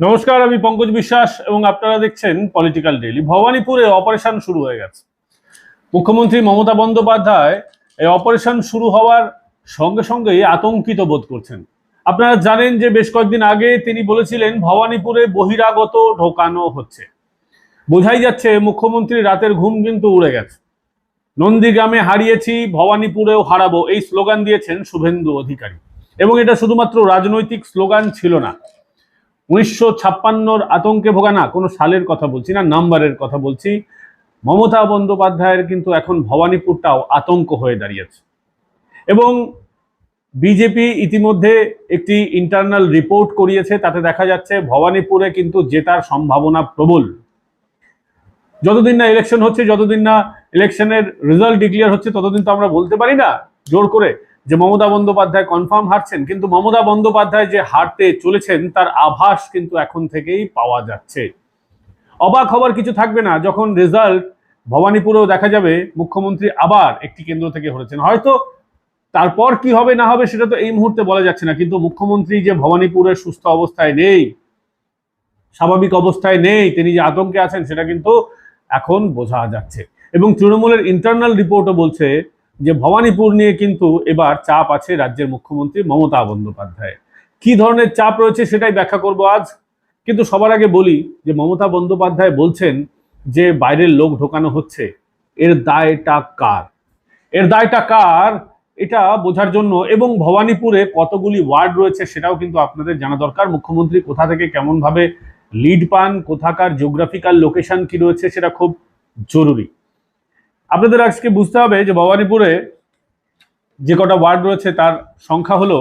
নমস্কার, আমি পঙ্কজ বিশ্বাস এবং আপনারা দেখছেন পলিটিক্যাল ডেইলি ভবানীপুরে অপারেশন শুরু হয়ে গেছে। মুখ্যমন্ত্রী মমতা বন্দ্যোপাধ্যায় এই অপারেশন শুরু হওয়ার সঙ্গে সঙ্গেই আতঙ্কিত বোধ করছেন। আপনারা জানেন যে বেশ কয়েকদিন আগে তিনি বলেছিলেন, ভবানীপুরে বহিরাগত ঢোকানো হচ্ছে। বোঝাই যাচ্ছে মুখ্যমন্ত্রী রাতের ঘুম কিন্তু উড়ে গেছে। নন্দীগ্রামে হারিয়েছি, ভবানীপুরেও হারাবো, এই স্লোগান দিয়েছেন শুভেন্দু অধিকারী। এবং এটা শুধুমাত্র রাজনৈতিক স্লোগান ছিল না উনিশশো ছাপ্পান্নর আতঙ্কে ভোগা না, কোনো সালের কথা বলছি না, নাম্বারের কথা বলছি। মমতা বন্দ্যোপাধ্যায়ের কিন্তু এখন ভবানীপুরটাও আতঙ্ক হয়ে দাঁড়িয়েছে। এবং বিজেপি ইতিমধ্যে একটি ইন্টারনাল রিপোর্ট করিয়েছে, তাতে দেখা যাচ্ছে ভবানীপুরে কিন্তু জেতার সম্ভাবনা প্রবল। যতদিন না ইলেকশন হচ্ছে, যতদিন না ইলেকশনের রেজাল্ট ডিক্লেয়ার হচ্ছে, ততদিন তো আমরা বলতে পারি না, জোর করে। যে মমতা বন্দ্যোপাধ্যায় কনফার্ম হারছেন, কিন্তু মমতা বন্দ্যোপাধ্যায় যে হারতে চলেছেন, তার আভাস কিন্তু এখন থেকেই পাওয়া যাচ্ছে। অবাক হবার কিছু থাকবে না, যখন রেজাল্ট ভবানীপুরেও দেখা যাবে, মুখ্যমন্ত্রী আবার একটি কেন্দ্র থেকে হয়েছেন হয়তো তারপর কি হবে, না হবে, সেটা তো এই মুহূর্তে বলা যাচ্ছে না, কিন্তু মুখ্যমন্ত্রী যে ভবানীপুরের সুস্থ অবস্থায় নেই, স্বাভাবিক অবস্থায় নেই, তিনি যে আতঙ্কে আছেন, সেটা কিন্তু এখন বোঝা যাচ্ছে। এবং তৃণমূলের ইন্টারনাল রিপোর্টও বলছে যে ভবানীপুর নিয়ে কিন্তু এবার চাপ আছে রাজ্যের মুখ্যমন্ত্রী মমতা বন্দ্যোপাধ্যায় কি ধরনের চাপ রয়েছে সেটাই ব্যাখ্যা করব আজ। কিন্তু সবার আগে বলি যে মমতা বন্দ্যোপাধ্যায় বলছেন যে বাইরের লোক ঢোকানো হচ্ছে। এর দায়টা কার? এর দায়টা কার? এটা বোঝার জন্য এবং ভবানীপুরে কতগুলি ওয়ার্ড রয়েছে সেটাও কিন্তু আপনাদের জানা দরকার। মুখ্যমন্ত্রী কোথা থেকে কেমন ভাবে লিড পান, কোথাকার জিওগ্রাফিক্যাল লোকেশন কি রয়েছে সেটা খুব জরুরি। আপনাদের আজকে বুঝতে হবে যে ভবানীপুরে যে কটা ওয়ার্ড রয়েছে, তার সংখ্যা হলো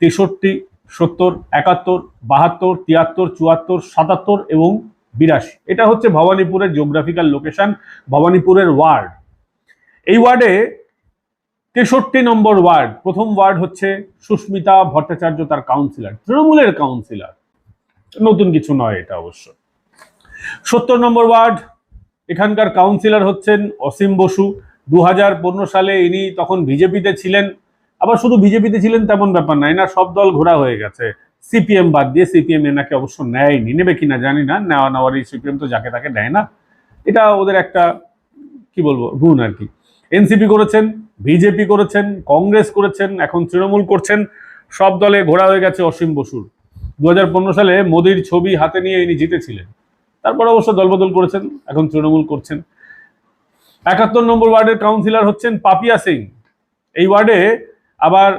তেষট্টি, সত্তর, একাত্তর, বাহাত্তর, তিয়াত্তর, চুয়াত্তর, সাতাত্তর এবং বিরাশি। এটা হচ্ছে ভবানীপুরের জিওগ্রাফিক্যাল লোকেশন ভবানীপুরের ওয়ার্ড। এই ওয়ার্ডে তেষট্টি নম্বর ওয়ার্ড, প্রথম ওয়ার্ড হচ্ছে সুস্মিতা ভট্টাচার্য, তার কাউন্সিলর তৃণমূলের কাউন্সিলর নতুন কিছু নয় এটা অবশ্য। সত্তর নম্বর ওয়ার্ড এখানকার কাউন্সিলর হচ্ছেন অসীম বসু। দু হাজার পনেরো সালে ইনি তখন বিজেপিতে ছিলেন। আবার শুধু বিজেপিতে ছিলেন তেমন ব্যাপার না, এনার সব দল ঘোরা হয়ে গেছে। সিপিএম বাদ দিয়ে সিপিএম এনাকে অবশ্য নেয়নি। নেবে কিনা জানি না, নেওয়া নেওয়ারই সিপিএম তো যাকে তাকে নেয় না। এটা ওদের একটা, কি বলব, গুণ আর কি। এনসিপি করেছেন, বিজেপি করেছেন, কংগ্রেস করেছেন, এখন তৃণমূল করছেন। সব দলে ঘোরা হয়ে গেছে অসীম বসুর। দু হাজার পনেরো সালে মোদির ছবি হাতে নিয়ে ইনি জিতেছিলেন। তারপর অবশ্য দলবদল করেছেন, এখন তৃণমূল করছেন। একাত্তর নম্বর ওয়ার্ডের কাউন্সিলর হচ্ছেন পাপিয়া সিং। এই ওয়ার্ডে আবার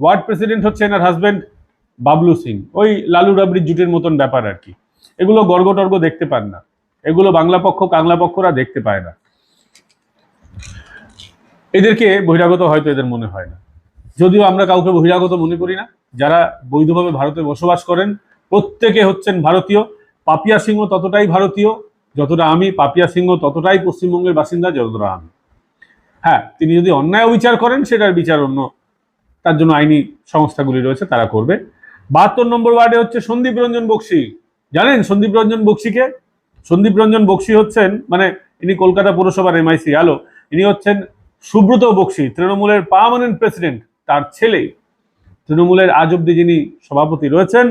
ওয়ার্ড প্রেসিডেন্ট হচ্ছেন আর হাজবেন্ড বাবলু সিং। ওই লালু রাবড়ির জুটের মতন ব্যাপার আর কি। এগুলো গর্গ টর্গ দেখতে পান না। এগুলো বাংলা পক্ষ, কাংলা পক্ষরা দেখতে পায় না। এদেরকে বহিরাগত হয়তো এদের মনে হয় না। যদিও আমরা কাউকে বহিরাগত মনে করি না, যারা বৈধভাবে ভারতে বসবাস করেন, প্রত্যেকে হচ্ছেন ভারতীয়। পাপিয়া সিংহ ততটাই ভারতীয় যতটা আমি, পাপিয়া সিংহ ততটাই পশ্চিমবঙ্গের বাসিন্দা যতটা আমি। হ্যাঁ তিনি যদি অন্যায় বিচার করেন, সেটার বিচার অন্য, তার জন্য আইনি সংস্থাগুলি রয়েছে, তারা করবে। বাহাত্তর নম্বর ওয়ার্ডে হচ্ছে সন্দীপ রঞ্জন বক্সি। জানেন সন্দীপ রঞ্জন বক্সিকে? সন্দীপ রঞ্জন বক্সি হচ্ছেন মানে ইনি কলকাতা পৌরসভার এমআইসি আলো ইনি হচ্ছেন সুব্রত বক্সি, তৃণমূলের পার্মানেন্ট প্রেসিডেন্ট তার ছেলে। তৃণমূলের আজ অব্দি যিনি সভাপতি রয়েছেন,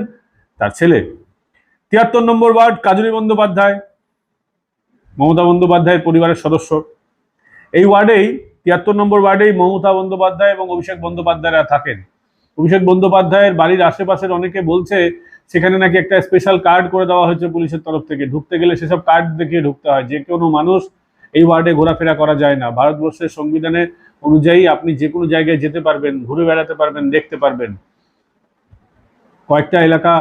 তার ছেলে। তিয়াত্তর নম্বর ওয়ার্ড কাজলী বন্দ্যোপাধ্যায়, মমতা বন্দ্যোপাধ্যায়ের পরিবারের সদস্য। এই ওয়ার্ডেই, তিয়াত্তর নম্বর ওয়ার্ডেই মমতা বন্দ্যোপাধ্যায় এবং অভিষেক বন্দ্যোপাধ্যায়রা থাকেন। অভিষেক বন্দ্যোপাধ্যায়ের বাড়ির আশেপাশের অনেকে বলছে, সেখানে নাকি একটা স্পেশাল কার্ড করে দেওয়া হয়েছে পুলিশের তরফ থেকে। ঢুকতে গেলে সেসব কার্ড দেখিয়ে ঢুকতে হয়। যে কোনো মানুষ এই ওয়ার্ডে ঘোরাফেরা করা যায় না। ভারতবর্ষের সংবিধানে অনুযায়ী আপনি যে কোনো জায়গায় যেতে পারবেন, ঘুরে বেড়াতে পারবেন, দেখতে পারবেন। কয়েকটা এলাকা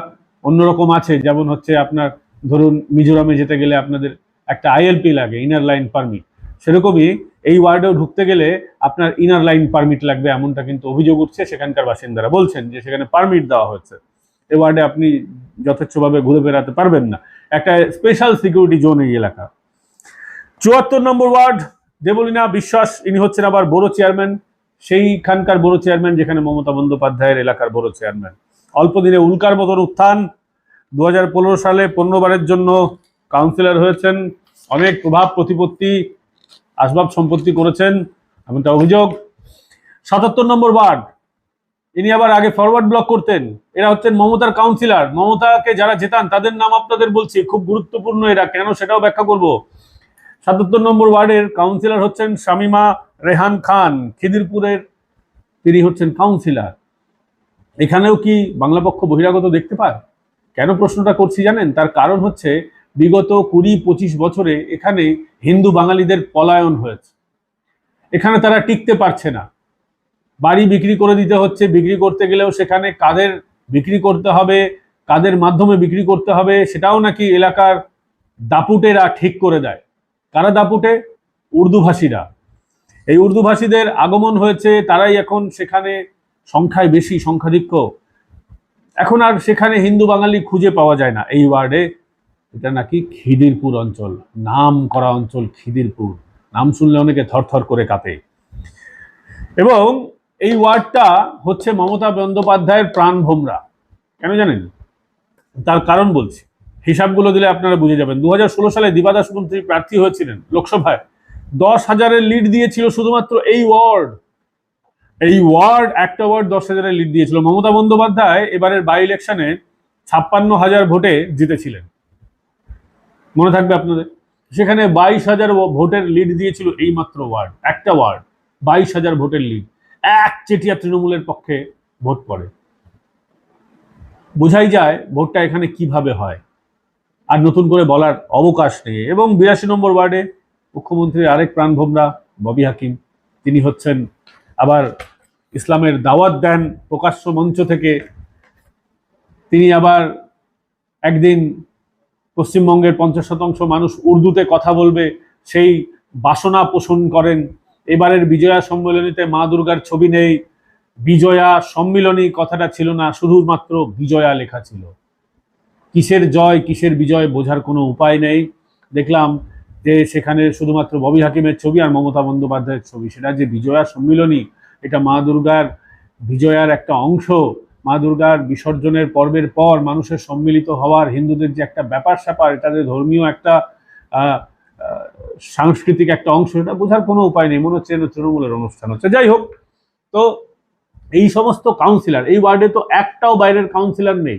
অন্যরকম আছে, যেমন হচ্ছে আপনার ধরুন মিজোরামে যেতে গেলে আপনাদের একটা আইএলপি লাগে ইনার লাইন পারমিট সেরকমই এই ওয়ার্ডেও ঢুকতে গেলে আপনার ইনার লাইন পারমিট লাগবে, এমনটা কিন্তু অভিযোগ উঠছে সেখানকার বাসিন্দারা বলছেন যে সেখানে পারমিট দেওয়া হয়েছে। এই ওয়ার্ডে আপনি যথেচ্ছভাবে ঘুরে বেড়াতে পারবেন না। একটা স্পেশাল সিকিউরিটি জোন এই এলাকা। চুয়াত্তর নম্বর ওয়ার্ড দেবলীনা বিশ্বাস, ইনি হচ্ছেন আবার বড় চেয়ারম্যান সেইখানকার বড় চেয়ারম্যান যেখানে মমতা বন্দ্যোপাধ্যায়ের এলাকার বড় চেয়ারম্যান অল্প দিনে উল্কার মতন উত্থান। দু হাজার পনেরো সালে পনেরোবারের জন্য কাউন্সিলর হয়েছেন। অনেক প্রভাব প্রতিপত্তি, আসবাব সম্পত্তি করেছেন। এমনটা অভিযোগ। সাতাত্তর নম্বর ওয়ার্ড। ইনি আবার আগে ফরওয়ার্ড ব্লক করতেন। এরা হচ্ছেন মমতার কাউন্সিলর। মমতাকে যারা জেতান, তাদের নাম আপনাদের বলছি। খুব গুরুত্বপূর্ণ এরা। কেন সেটাও ব্যাখ্যা করব। সাতাত্তর নম্বর ওয়ার্ডের কাউন্সিলর হচ্ছেন শামিমা রেহান খান। খিদিরপুরের তিনি হচ্ছেন কাউন্সিলর। এখানেও কি বাংলা পক্ষ বহিরাগত দেখতে পায়? কেন প্রশ্নটা করছি জানেন? তার কারণ হচ্ছে বিগত কুড়ি, পঁচিশ বছরে এখানে হিন্দু বাঙালিদের পলায়ন হয়েছে। এখানে তারা টিকতে পারছে না। বাড়ি বিক্রি করে দিতে হচ্ছে, বিক্রি করতে গেলেও সেখানে কাদের বিক্রি করতে হবে, কাদের মাধ্যমে বিক্রি করতে হবে, সেটাও নাকি এলাকার দাপুটেরা ঠিক করে দেয়। কারা দাপুটে? উর্দুভাষীরা। এই উর্দুভাষীদের আগমন হয়েছে, তারাই এখন সেখানে সংখ্যায় বেশি, সংখ্যাধিক্য। এখন আর সেখানে হিন্দু বাঙালি খুঁজে পাওয়া যায় না। এই ওয়ার্ডে এটা নাকি খিদিরপুর অঞ্চল, নাম করা অঞ্চল খিদিরপুর। নাম শুনলে অনেকে থরথর করে কাঁপে। এবং এই ওয়ার্ডটা হচ্ছে মমতা বন্দ্যোপাধ্যায়ের প্রাণ ভোমরা। কেন জানেন? তার কারণ বলছি। হিসাবগুলো দিলে আপনারা বুঝে যাবেন। দু হাজার ষোলো সালে দিবাদাস মন্ত্রী প্রার্থী হয়েছিলেন লোকসভায়। দশ হাজারের লিড দিয়েছিল শুধুমাত্র এই ওয়ার্ড। এই ওয়ার্ড, একটা ওয়ার্ড দশ হাজারের লিড দিয়েছিল। মমতা বন্দ্যোপাধ্যায় এবারের বাই ইলেকশনে ছাপ্পান্ন হাজার ভোটে জিতেছিলেন। মনে থাকবে আপনাদের? সেখানে বাইশ হাজার ভোটের লিড দিয়েছিল এই মাত্র ওয়ার্ড, একটা ওয়ার্ড, বাইশ হাজার ভোটের লিড এক চেটিয়া তৃণমূলের পক্ষে ভোট পড়ে। বোঝাই যায় ভোটটা এখানে কীভাবে হয়। আর নতুন করে বলার অবকাশ নেই। এবং বিরাশি নম্বর ওয়ার্ডে মুখ্যমন্ত্রীর আরেক প্রাণভোমরা, ববি হাকিম, তিনি হচ্ছেন আবার ইসলামের দাওয়াত দেন প্রকাশ্য মঞ্চ থেকে। তিনি আবার একদিন পশ্চিমবঙ্গের পঞ্চাশ শতাংশ মানুষ উর্দুতে কথা বলবে, সেই বাসনা পোষণ করেন। এবারের বিজয়া সম্মেলনীতে মা দুর্গার ছবি নেই, বিজয়া সম্মিলনী কথাটা ছিল না, শুধুমাত্র বিজয়া লেখা ছিল। কিসের জয়, কিসের বিজয় বোঝার কোনো উপায় নেই। দেখলাম যে সেখানে শুধুমাত্র ববি হাকিমের ছবি আর মমতা বন্দ্যোপাধ্যায়ের ছবি। সেটা যে বিজয়া সম্মিলনী এটা মা দুর্গার বিজয়ার একটা অংশ। মা দুর্গার বিসর্জনের পর্বের পর মানুষের সম্মিলিত হওয়ার হিন্দুদের যে একটা ব্যাপার স্যাপার, এটা যে ধর্মীয় একটা সাংস্কৃতিক একটা অংশ, এটা বোঝার কোনো উপায় নেই। মনে হচ্ছে তৃণমূলের অনুষ্ঠান হচ্ছে। যাই হোক, তো এই সমস্ত কাউন্সিলর এই ওয়ার্ডে তো একটাও বাইরের কাউন্সিলর নেই।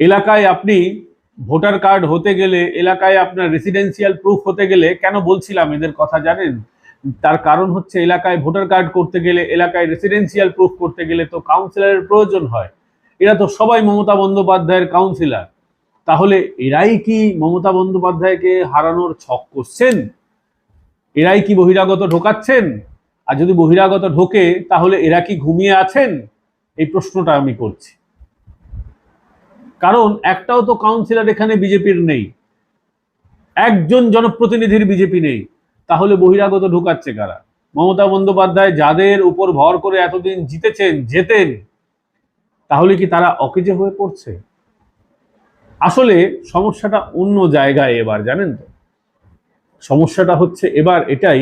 এলাকায় আপনি ভোটার কার্ড হতে গেলে, এলাকায় আপনার রেসিডেন্সিয়াল প্রুফ হতে গেলে কেন বলছিলাম এদের কথা জানেন? তার কারণ হচ্ছে এলাকায় ভোটার কার্ড করতে গেলে, এলাকায় রেসিডেন্সিয়াল প্রুফ করতে গেলে তো কাউন্সিলরের প্রয়োজন হয়। এরা তো সবাই মমতা বন্দ্যোপাধ্যায়ের কাউন্সিলর তাহলে এরাই কি মমতা বন্দ্যোপাধ্যায়কে হারানোর ছক করছেন? এরাই কি বহিরাগত ঢোকাচ্ছেন? আর যদি বহিরাগত ঢোকে, তাহলে এরা কি ঘুমিয়ে আছেন? এই প্রশ্নটা আমি করছি। কারণ একটাও তো কাউন্সিলর এখানে বিজেপির নেই। একজন জনপ্রতিনিধির বিজেপি নেই। তাহলে বহিরাগত ঢুকাচ্ছে কারা? মমতা বন্দ্যোপাধ্যায় যাদের উপর ভর করে এতদিন জিতেছেন, জেতেন, তাহলে কি তারা অকেজে হয়ে পড়ছে? আসলে সমস্যাটা অন্য জায়গায় এবার, জানেন তো? সমস্যাটা হচ্ছে এবার এটাই।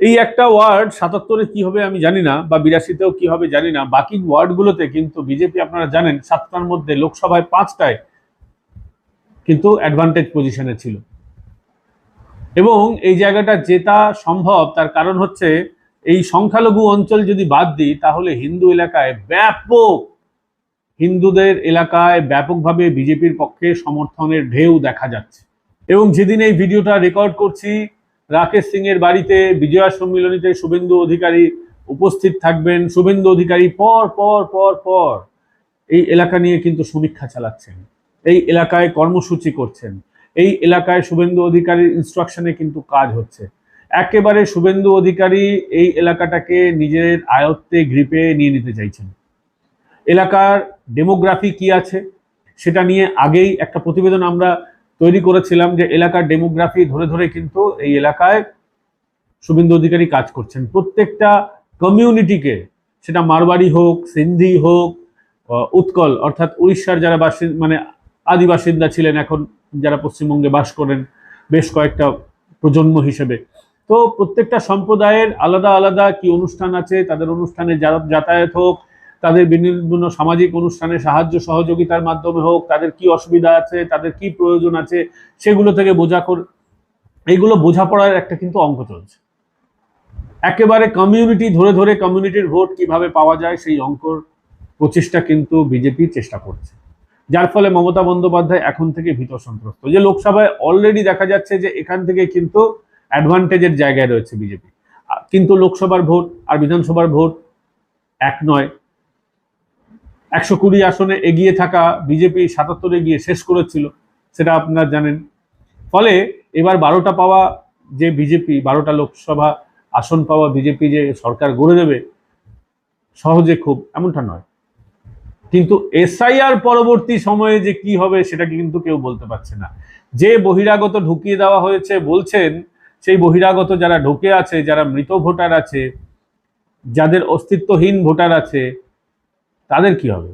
এই একটা ওয়ার্ড সাতাত্তরে কি হবে আমি জানি না, বা বিরাশিতেও কি হবে জানি না। বাকি ওয়ার্ডগুলোতে কিন্তু বিজেপি, আপনারা জানেন, সাতটার মধ্যে লোকসভায় পাঁচটায় কিন্তু অ্যাডভান্টেজ পজিশনে ছিল। এবং এই জায়গাটা জেতা সম্ভব, তার কারণ হচ্ছে এই সংখ্যালঘু অঞ্চল যদি বাদ দিই, তাহলে হিন্দু এলাকায় ব্যাপক, হিন্দুদের এলাকায় ব্যাপকভাবে বিজেপির পক্ষে সমর্থনের ঢেউ দেখা যাচ্ছে। এবং যেদিন এই ভিডিওটা রেকর্ড করছি, রাকেশ সিং এর বাড়িতে বিজয়া সম্মিলনীতে শুভেন্দু অধিকারী উপস্থিত থাকবেন। শুভেন্দু অধিকারী পর পর পর পর এই এলাকা নিয়ে কিন্তু সমীক্ষা চালাচ্ছেন। এই এলাকায় কর্মসূচি করছেন। এই এলাকায় শুভেন্দু অধিকারীর ইনস্ট্রাকশনে কিন্তু কাজ হচ্ছে। একেবারে শুভেন্দু অধিকারী এই এলাকাটাকে নিজের আয়ত্তে গ্রিপে নিয়ে নিতে চাইছেন। এলাকার ডেমোগ্রাফি কি আছে সেটা নিয়ে আগেই একটা প্রতিবেদন আমরা তৈরি করেছিলাম যে এলাকার ডেমোগ্রাফি ধরে ধরে কিন্তু এই এলাকায় শুভেন্দু অধিকারী কাজ করছেন। প্রত্যেকটা কমিউনিটিকে সেটা মারবাড়ি হোক, সিন্ধি হোক উৎকল, অর্থাৎ উড়িষ্যার যারা বাসিন্দা মানে আদি বাসিন্দা ছিলেন এখন, যারা পশ্চিমবঙ্গে বাস করেন, বেশ কয়েকটা প্রজন্ম হিসেবে। তো প্রত্যেকটা সম্প্রদায়ের আলাদা আলাদা কি অনুষ্ঠান আছে, তাদের অনুষ্ঠানে যাতায়াত হোক, তাদের বিভিন্ন সামাজিক অনুষ্ঠানে সাহায্য সহযোগিতার মাধ্যমে হোক, তাদের কি অসুবিধা আছে, তাদের কি প্রয়োজন আছে, সেগুলো থেকে বোঝা কর এইগুলো বোঝাপড়ার একটা কিন্তু অঙ্ক চলছে। একেবারে কমিউনিটি ধরে ধরে কমিউনিটির ভোট কীভাবে পাওয়া যায়, সেই অঙ্কর প্রচেষ্টা কিন্তু বিজেপি চেষ্টা করছে। যার ফলে মমতা বন্দ্যোপাধ্যায় এখন থেকে ভীত সন্ত্রস্ত। যে লোকসভায় অলরেডি দেখা যাচ্ছে যে এখান থেকে কিন্তু অ্যাডভান্টেজের জায়গায় রয়েছে বিজেপি। কিন্তু লোকসভার ভোট আর বিধানসভার ভোট এক নয়। একশো কুড়ি আসনে এগিয়ে থাকা বিজেপি সাতাত্তরে গিয়ে শেষ করেছিল, সেটা আপনারা জানেন। ফলে এবার বারোটা পাওয়া যে বিজেপি, বারোটা লোকসভা আসন পাওয়া বিজেপি যে সরকার গড়ে দেবে, সহজে খুব এমনটা নয়। কিন্তু এসআইআর পরবর্তী সময়ে যে কি হবে সেটা কিন্তু কেউ বলতে পারছে না। যে বহিরাগত ঢুকিয়ে দেওয়া হয়েছে বলছেন, সেই বহিরাগত যারা ঢুকে আছে, যারা মৃত ভোটার আছে, যাদের অস্তিত্বহীন ভোটার আছে, তাদের কি হবে?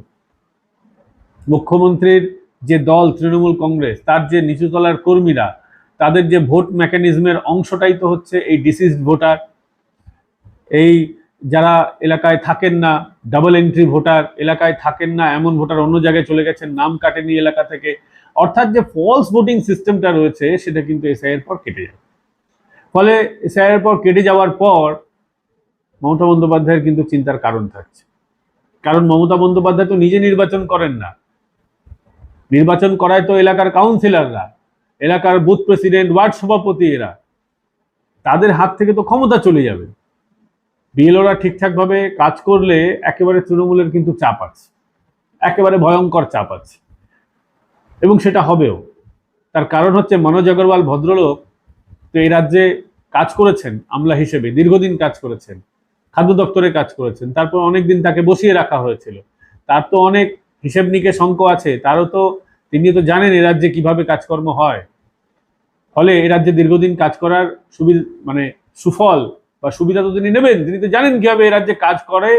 মুখ্যমন্ত্রীর যে দল তৃণমূল কংগ্রেস, তার যে নিচুতলার কর্মীরা, তাদের যে ভোট মেকানিজমের অংশটাই তো হচ্ছে এই ডিসিজড ভোটার এই যারা এলাকায় থাকেন না ডাবল এন্ট্রি ভোটার, এলাকায় থাকেন না, এমন ভোটার অন্য জায়গায় চলে গেছেন, নাম কাটেনি এলাকা থেকে। অর্থাৎ যে ফলস ভোটিং সিস্টেমটা রয়েছে, সেটা কিন্তু এসআইয়ের পর কেটে যাবে ফলে এসআইয়ের পর কেটে যাওয়ার পর মমতা বন্দ্যোপাধ্যায়ের কিন্তু চিন্তার কারণ থাকছে। কারণ মমতা বন্দ্যোপাধ্যায় তো নিজে নির্বাচন করেন না। নির্বাচন করায় তো এলাকার কাউন্সিলররা এলাকার বুথ প্রেসিডেন্ট ওয়ার্ড সভাপতি এরা। তাদের হাত থেকে তো ক্ষমতা চলে যাবে। বিএলওরা ঠিকঠাকভাবে কাজ করলে একেবারে তৃণমূলের কিন্তু চাপ আছে। একেবারে ভয়ঙ্কর চাপ আছে। এবং সেটা হবেও। তার কারণ হচ্ছে মনোজ আগরওয়াল ভদ্রলোক তো এই রাজ্যে কাজ করেছেন আমলা হিসেবে, দীর্ঘদিন কাজ করেছেন, খাদ্য দপ্তরে কাজ করেছেন, তারপর অনেকদিন তাকে বসিয়ে রাখা হয়েছিল। তার তো অনেক হিসেব নিকেশ শঙ্ক আছে, তারও তো তিনি তো জানেন এ রাজ্যে কীভাবে কাজকর্ম হয়। ফলে এ রাজ্যে দীর্ঘদিন কাজ করার সুবিধা মানে সুফল বা সুবিধা তো তিনি নেবেন, তিনি তো জানেন কীভাবে এ রাজ্যে কাজ করে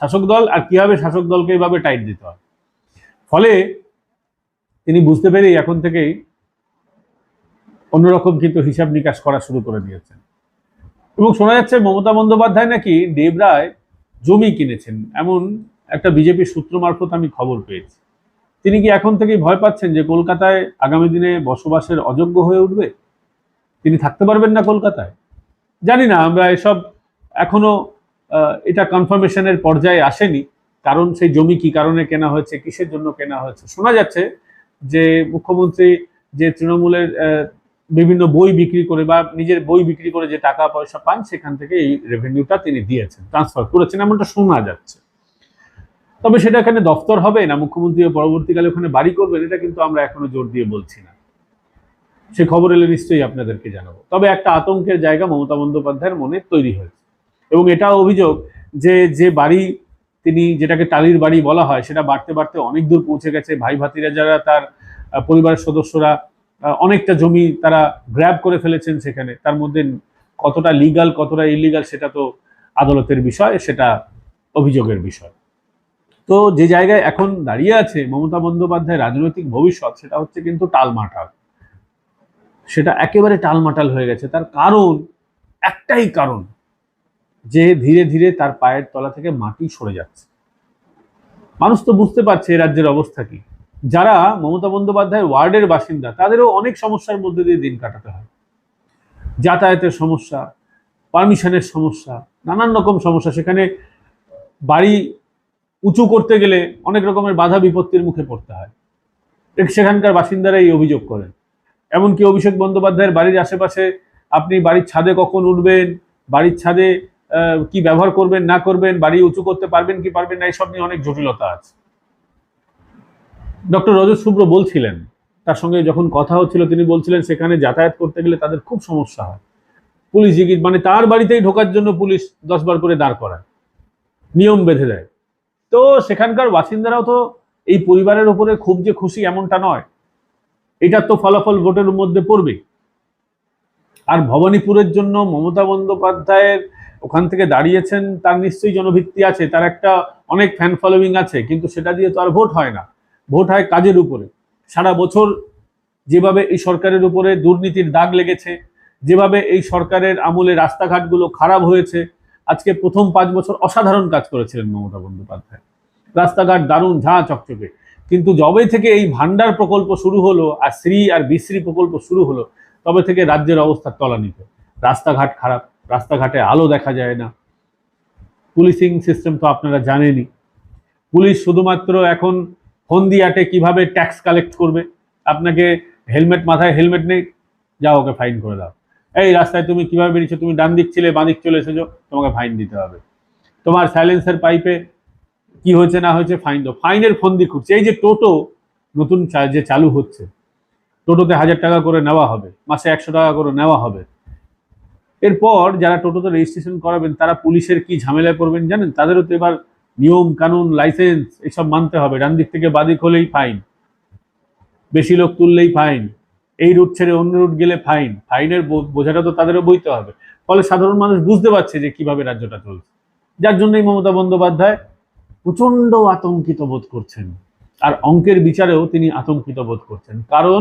শাসক দল আর কীভাবে শাসক দলকে এইভাবে টাইট দিতে হয়। ফলে তিনি বুঝতে পেরেই এখন থেকেই অন্যরকম কিন্তু হিসাব নিকাশ করা শুরু করে দিয়েছেন। এবং শোনা যাচ্ছে মমতা বন্দ্যোপাধ্যায় নাকি দেবরায় জমি কিনেছেন, এমন একটা বিজেপি সূত্র মারফত আমি খবর পেয়েছি। তিনি কি এখন থেকেই ভয় পাচ্ছেন যে কলকাতায় আগামী দিনে বসবাসের অযোগ্য হয়ে উঠবে? তিনি থাকতে পারবেন না কলকাতায়। জানি না, আমরা এসব এখনও এটা কনফার্মেশনের পর্যায়ে আসেনি। কারণ সেই জমি কি কারণে কেনা হয়েছে, কিসের জন্য কেনা হয়েছে? শোনা যাচ্ছে যে মুখ্যমন্ত্রী যে তৃণমূলের বিভিন্ন বই বিক্রি করে বা নিজের বই বিক্রি করে যে টাকা পয়সা পান, সেখান থেকে এই রেভিনিউটা তিনি দিয়েছেন ট্রান্সফার করেছেন, এমনটা শোনা যাচ্ছে। তবে সেটা এখানে দফতর হবে না, মুখ্যমন্ত্রী পরবর্তীকালে ওখানে বাড়ি করবেন, এটা কিন্তু আমরা এখনও জোর দিয়ে বলছি না। সে খবর এলে নিশ্চয়ই আপনাদেরকে জানাব। তবে একটা আতঙ্কের জায়গা মমতা বন্দ্যোপাধ্যায়ের মনে তৈরি হয়েছে। এবং এটা অভিযোগ যে যে বাড়ি তিনি যেটাকে টালির বাড়ি বলা হয়, সেটা বাড়তে বাড়তে অনেক দূর পৌঁছে গেছে। ভাই ভাতিরা যারা, তার পরিবারের সদস্যরা অনেকটা জমি তারা গ্র্যাব করে ফেলেছেন সেখানে। তার মধ্যে কতটা লিগাল কতটা ইলিগাল সেটা তো আদালতের বিষয়, সেটা অভিযোগের বিষয়। তো যে জায়গায় এখন দাঁড়িয়ে আছে মমতা বন্দ্যোপাধ্যায় রাজনৈতিক ভবিষ্যৎ, সেটা হচ্ছে কিন্তু টালমাটাল। সেটা একেবারে টালমাটাল হয়ে গেছে। তার কারণ, একটাই কারণ, যে ধীরে ধীরে তার পায়ের তলা থেকে মাটি সরে যাচ্ছে। মানুষ তো বুঝতে পারছে রাজ্যের অবস্থা কি। যারা মমতা বন্দ্যোপাধ্যায়ের ওয়ার্ডের বাসিন্দা, তাদেরও অনেক সমস্যার মধ্যে দিয়ে দিন কাটাতে হয়। যাতায়াতের সমস্যা, পারমিশনের সমস্যা, নানান রকম সমস্যা। সেখানে বাড়ি উঁচু করতে গেলে অনেক রকমের বাধা বিপত্তির মুখে পড়তে হয়। সেখানকার বাসিন্দারা এই অভিযোগ করেন। এমনকি অভিষেক বন্দ্যোপাধ্যায়ের বাড়ির আশেপাশে আপনি বাড়ির ছাদে কখন উঠবেন, বাড়ির ছাদে কি ব্যবহার করবেন, না করবেন, বাড়ি উঁচু করতে পারবেন কি পারবেন না এইসব নিয়ে অনেক জটিলতা আছে। ডক্টর রজত শুভ্র বলছিলেন, তার সঙ্গে যখন কথা হচ্ছিল তিনি বলছিলেন, সেখানে যাতায়াত করতে গেলে তাদের খুব সমস্যা হয়। পুলিশ জিজ্ঞেস মানে তার বাড়িতেই ঢোকার জন্য পুলিশ দশ বার করে দাঁড় করায়। নিয়ম বেঁধে দেয়। তো সেখানকার বাসিন্দারাও তো এই পরিবারের উপরে খুব যে খুশি এমনটা নয়। এটার তো ফলাফল ভোটের মধ্যে পড়বে। আর ভবানীপুরের জন্য মমতা বন্দ্যোপাধ্যায়ের ওখান থেকে দাঁড়িয়েছেন, তার নিশ্চয়ই জনভিত্তি আছে, তার একটা অনেক ফ্যান ফলোয়িং আছে, কিন্তু সেটা দিয়ে তো আর ভোট হয় না। ভোট হয় কাজের উপরে। সারা বছর যেভাবে এই সরকারের উপরে দুর্নীতির দাগ লেগেছে, যেভাবে এই সরকারের আমলে রাস্তাঘাটগুলো খারাপ হয়েছে, আজকে প্রথম পাঁচ বছর অসাধারণ কাজ করেছিলেন মমতা বন্দ্যোপাধ্যায়। রাস্তাঘাট দারুণ, ঝাঁ চকচকে। কিন্তু যবে থেকে এই ভান্ডার প্রকল্প শুরু হলো আর শ্রী আর বিশ্রী প্রকল্প শুরু হলো, তবে থেকে রাজ্যের অবস্থা তলানিতে। রাস্তাঘাট খারাপ, রাস্তাঘাটে আলো দেখা যায় না। পুলিশিং সিস্টেম তো আপনারা জানেনই। পুলিশ শুধুমাত্র এখন ফন্দি আটে কীভাবে ট্যাক্স কালেক্ট করবে? আপনাকে হেলমেট মাথায় হেলমেট নেই? যা ওকে ফাইন করে দাও। এই রাস্তায় তুমি কীভাবে বেরিয়েছো? তুমি ডান দিক ছিলে বাঁ দিক চলে এসেছ, তোমাকে ফাইন দিতে হবে। তোমার সাইলেন্সের পাইপে কি হয়েছে না হয়েছে ফাইন দাও ফাইনের ফন্দি খুঁজছে এই যে টোটো নতুন যে চালু হচ্ছে টোটোতে হাজার টাকা করে নেওয়া হবে, মাসে একশো টাকা করে নেওয়া হবে। এরপর যারা টোটোতে রেজিস্ট্রেশন করাবেন, তারা পুলিশের কি ঝামেলায় পড়বেন জানেন? তাদেরও তো এবার নিয়ম, কানুন লাইসেন্স এসব মানতে হবে। ডান দিক থেকে বাদিক হলেই ফাইন বেশি লোক তুললেই ফাইন এই রুট ছেড়ে অন্য রুট গেলে ফাইন ফাইনের বোঝাটা তো তাদেরও বইতে হবে। ফলে সাধারণ মানুষ বুঝতে পারছে যে কীভাবে রাজ্যটা চলছে। যার জন্যই মমতা বন্দ্যোপাধ্যায় প্রচণ্ড আতঙ্কিত বোধ করছেন। আর অঙ্কের বিচারেও তিনি আতঙ্কিত বোধ করছেন। কারণ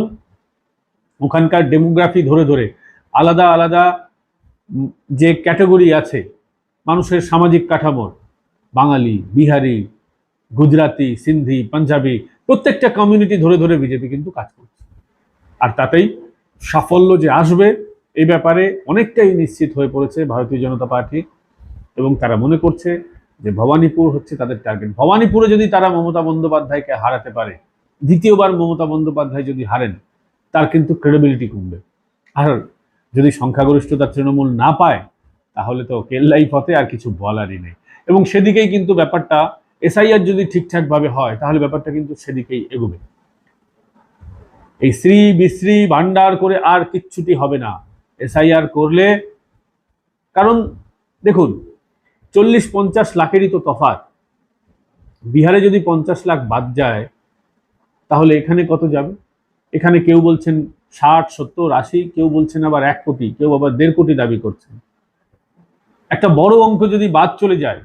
ওখানকার ডেমোগ্রাফি ধরে ধরে আলাদা আলাদা যে ক্যাটাগরি আছে, মানুষের সামাজিক কাঠামোর বাঙালি, বিহারি, গুজরাতি, সিন্ধি, পাঞ্জাবি, প্রত্যেকটা কমিউনিটি ধরে ধরে বিজেপি কিন্তু কাজ করছে। আর তাতেই সাফল্য যে আসবে, এই ব্যাপারে অনেকটাই নিশ্চিত হয়ে পড়েছে ভারতীয় জনতা পার্টি এবং তারা মনে করছে যে ভবানীপুর হচ্ছে তাদের টার্গেট ভবানীপুরে যদি তারা মমতা বন্দ্যোপাধ্যায়কে হারাতে পারে, দ্বিতীয়বার মমতা বন্দ্যোপাধ্যায় যদি হারেন, তার কিন্তু ক্রেডিবিলিটি কমবে। আর যদি সংখ্যাগরিষ্ঠতা তৃণমূল না পায়, তাহলে তো কেল্লাই পথে আর কিছু বলারই নেই। এবং সেদিকেই কিন্তু ব্যাপারটা, এসআইআর যদি ঠিকঠাকভাবে হয়, তাহলে ব্যাপারটা কিন্তু সেদিকেই এগোবে। এই শ্রী বিশ্রী ভান্ডার করে আর কিচ্ছুটি হবে না। এসআইআর করলে, কারণ দেখুন চল্লিশ পঞ্চাশ লাখেরই তো তফাৎ। বিহারে যদি পঞ্চাশ লাখ বাদ যায়, তাহলে এখানে কত যাবে? এখানে কেউ বলছেন ষাট, সত্তর, আশি, কেউ বলছেন আবার এক কোটি, কেউ আবার দেড় কোটি দাবি করছেন। একটা বড় অঙ্ক যদি বাদ চলে যায়,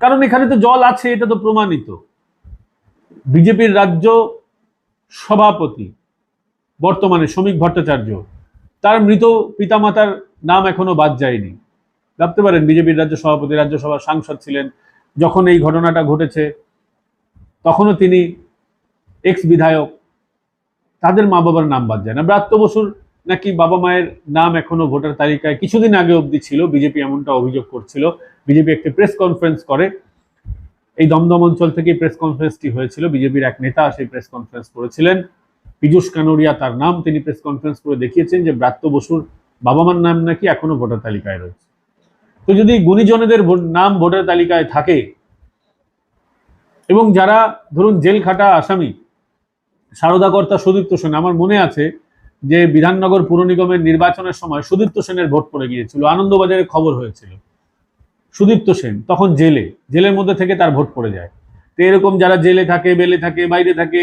কারণ এখানে তো জল আছে, এটা তো প্রমাণিত। বিজেপির রাজ্য সভাপতি, বর্তমানে শ্রমিক ভট্টাচার্য, তার মৃত পিতামাতার নাম এখনও বাদ যায়নি। ভাবতে পারেন, বিজেপির রাজ্য সভাপতি, রাজ্যসভার সাংসদ ছিলেন, যখন এই ঘটনাটা ঘটেছে, তখনও তিনি এক্স বিধায়ক তাদের মা বাবার নাম বাদ যায় না। ব্রাত্য বসুর নাকি বাবা মায়ের নাম এখনও ভোটার তালিকায় কিছুদিন আগে অবধি ছিল, বিজেপি এমনটা অভিযোগ করছিল। বিজেপি একটি প্রেস কনফারেন্স করে, এই দমদম অঞ্চল থেকেই প্রেস কনফারেন্সটি হয়েছিল। বিজেপির এক নেতা সেই প্রেস কনফারেন্স করেছিলেন। পীযূষ কানোরিয়া তার নাম তিনি প্রেস কনফারেন্স করে দেখিয়েছেন যে ব্রাত্য বসুর বাবা মার নাম নাকি এখনও ভোটার তালিকায় রয়েছে। তো যদি গুণীজনেদের নাম ভোটার তালিকায় থাকে, এবং যারা ধরুন জেল খাটা আসামি সারদাকর্তা সুদীপ্ত সেন, আমার মনে আছে যে বিধাননগর পুর নিগমের নির্বাচনের সময় সুদীপ্ত সেনের ভোট পড়ে গিয়েছিল, আনন্দবাজারে খবর হয়েছিল। সুদীপ্ত সেন তখন জেলে, জেলের মধ্যে থেকে তার ভোট পড়ে যায়। তো এরকম যারা জেলে থাকে, বেলে থাকে, বাইরে থাকে,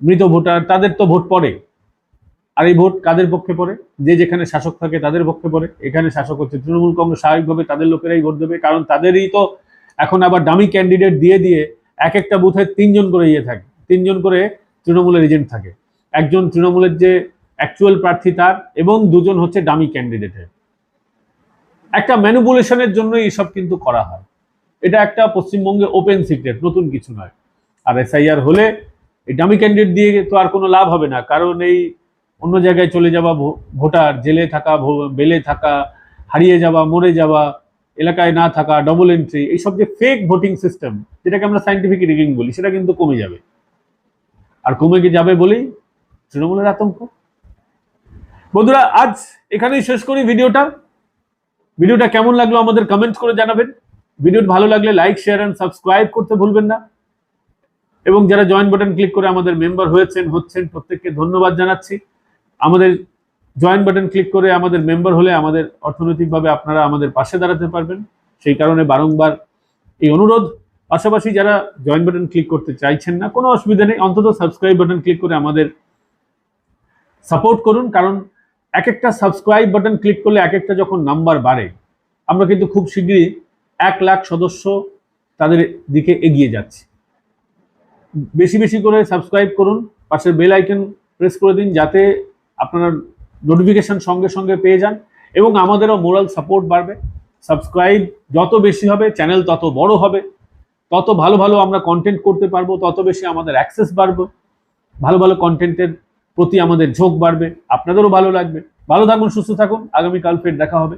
মৃত ভোটার, তাদের তো ভোট পড়ে। আর এই ভোট কাদের পক্ষে পড়ে? যে যেখানে শাসক থাকে তাদের পক্ষে পড়ে। এখানে শাসক হচ্ছে তৃণমূল কংগ্রেস। স্বাভাবিকভাবে তাদের লোকেরাই ভোট দেবে। কারণ তাদেরই তো এখন আবার দামি ক্যান্ডিডেট দিয়ে দিয়ে এক একটা বুথে তিনজন করে ইয়ে থাকে। তিনজন করে তৃণমূলের এজেন্ট থাকে। একজন তৃণমূলের যে অ্যাকচুয়াল প্রার্থী তার এবং দুজন হচ্ছে ডামি ক্যান্ডিডেটের একটা ম্যানিপুলেশনের জন্য এইসব কিন্তু করা হয়। এটা একটা পশ্চিমবঙ্গে ওপেন সিক্রেট নতুন কিছু নয়। আর এসআইআর হলে এই ডামি ক্যান্ডিডেট দিয়ে তো আর কোনো লাভ হবে না। কারণ এই অন্য জায়গায় চলে যাওয়া ভোটার, জেলে থাকা বেলে থাকা, হারিয়ে যাওয়া, মরে যাওয়া, এলাকায় না থাকা ডবল এন্ট্রি এইসব যে ফেক ভোটিং সিস্টেম যেটাকে আমরা সাইন্টিফিক রিগিং বলি, সেটা কিন্তু কমে যাবে। আর কমে গিয়ে যাবে বলেই তৃণমূলের আতঙ্ক। বন্ধুরা, আজ এখানেই শেষ করি ভিডিওটা। ভিডিওটা কেমন লাগল আমাদের কমেন্ট করে জানাবেন। ভিডিওটা ভালো লাগলে লাইক শেয়ার এন্ড সাবস্ক্রাইব করতে ভুলবেন না। এবং যারা জয়েন বাটন ক্লিক করে আমাদের মেম্বার হয়েছেন, হচ্ছেন, প্রত্যেককে ধন্যবাদ জানাচ্ছি। আমাদের জয়েন বাটন ক্লিক করে আমাদের মেম্বার হলে আমাদের অর্থনৈতিকভাবে আপনারা আমাদের পাশে দাঁড়াতে পারবেন। সেই কারণে বারংবার এই অনুরোধ। পাশাপাশি যারা জয়েন বাটন ক্লিক করতে চাইছেন না, কোনো অসুবিধা নেই। অন্তত সাবস্ক্রাইব বাটন ক্লিক করে আমাদের সাপোর্ট করুন। কারণ এক একটা সাবস্ক্রাইব বাটন ক্লিক করলে এক একটা যখন নাম্বার বাড়ে, আমরা কিন্তু খুব শীঘ্রই এক লাখ সদস্য তাদের দিকে এগিয়ে যাচ্ছি। বেশি বেশি করে সাবস্ক্রাইব করুন। পাশের বেল আইকন প্রেস করে দিন যাতে আপনারা নোটিফিকেশন সঙ্গে সঙ্গে পেয়ে যান এবং আমাদেরও মোরাল সাপোর্ট বাড়বে। সাবস্ক্রাইব যত বেশি হবে চ্যানেল তত বড় হবে। তত ভালো ভালো আমরা কন্টেন্ট করতে পারব, তত বেশি আমাদের অ্যাক্সেস বাড়বে। ভালো ভালো কন্টেন্টের প্রতি আমাদের ঝোঁক বাড়বে। আপনাদেরও ভালো লাগবে। ভালো থাকুন, সুস্থ থাকুন। আগামীকাল ফের দেখা হবে।